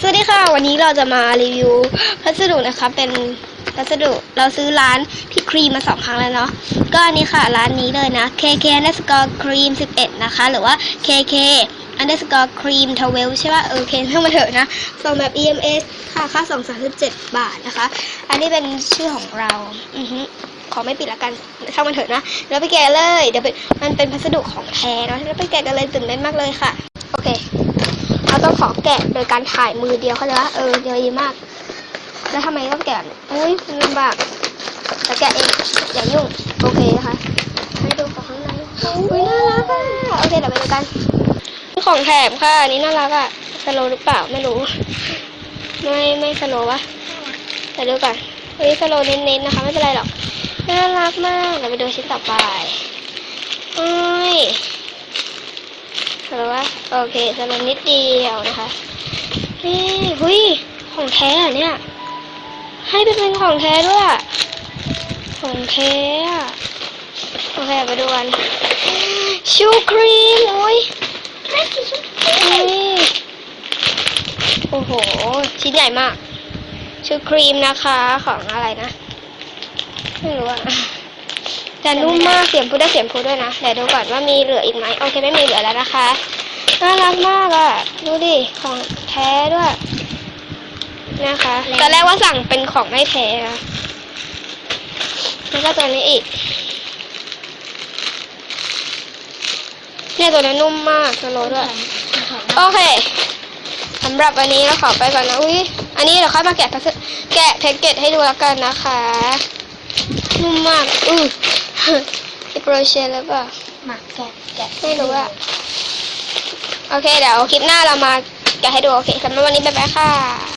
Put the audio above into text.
สวัสดีค่ะ วันนี้เราจะมารีวิวพัสดุนะคะเป็นพัสดุเราซื้อร้านพี่ครีมมาสองครั้งแล้วเนาะก็อันนี้ค่ะร้านนี้เลยนะ KK underscore cream 11 นะคะ หรือว่า KK underscore cream 12ใช่ป่ะเออเคทั้งมาเถอะนะส่งแบบ EMS ค่ะค่าส่ง37 บาทนะคะ อันนี้เป็นชื่อของเราอือฮึขอไม่ปิดละกันช่ามันเถอะนะแล้วไปแกะเลยเดี๋ยวเป็นมันเป็นพัสดุของแท้เนาะแล้วไปแกะกันเลยตื่นเต้นมากเลยค่ะ โอเค เราต้องขอแกะโดยการถ่ายมือเดียวเขาใจปะเออเดียวดีมาก แล้วทำไมต้องแกะเนี่ยอุ้ยมันลำบากแต่แกะเองอย่ายุ่งโอเคนะคะให้ดูของข้างในอุ้ยน่ารักอะโอเคเดี๋ยวไปดูกันของแถมค่ะอันนี้น่ารักอะสโลหรือเปล่าไม่รู้ ไม่ไม่สโลวะเดี๋ยวดูก่อนเฮ้ยสโลเน้นๆนะคะ ไม่เป็นไรหรอกน่ารักมากเดี๋ยวไปดูชิ้นต่อไปเอ้ย สรุปว่าโอเคสรุปนิดเดียวนะคะนี่หุยของแท้อะเนี่ย ให้ไปเป็นของแท้ด้วยอะของแท้อะโอเคไปดูกันชูครีมโอ้ยนี่โอ้โห ชิ้นใหญ่มาก ชูครีมนะคะของอะไรนะ ไม่รู้อะ แต่นุ่มมากเสียงพูดได้เสียงพูดด้วยนะเดี๋ยวดูก่อนว่ามีเหลืออีกไหมโอเคไม่มีเหลือแล้วนะคะน่ารักมากอะดูดิของแท้ด้วยนะคะตอนแรกว่าสั่งเป็นของไม่แท้นะแล้วก็ตัวนี้อีกเนี่ยตัวนี้นุ่มมากสโลด้วยโอเคสำหรับวันนี้เราขอไปก่อนนะอุ้ยอันนี้เดี๋ยวค่อยมาแกะพัสแกะแพ็กเกจให้ดูแล้วกันนะคะ นุ่มมากอือ โปรเชนหรือเปล่าหมักแกะแกะไม่รู้อะโอเคเดี๋ยวคลิปหน้าเรามาแกะให้ดูโอเคสำหรับวันนี้บ๊ายบายค่ะ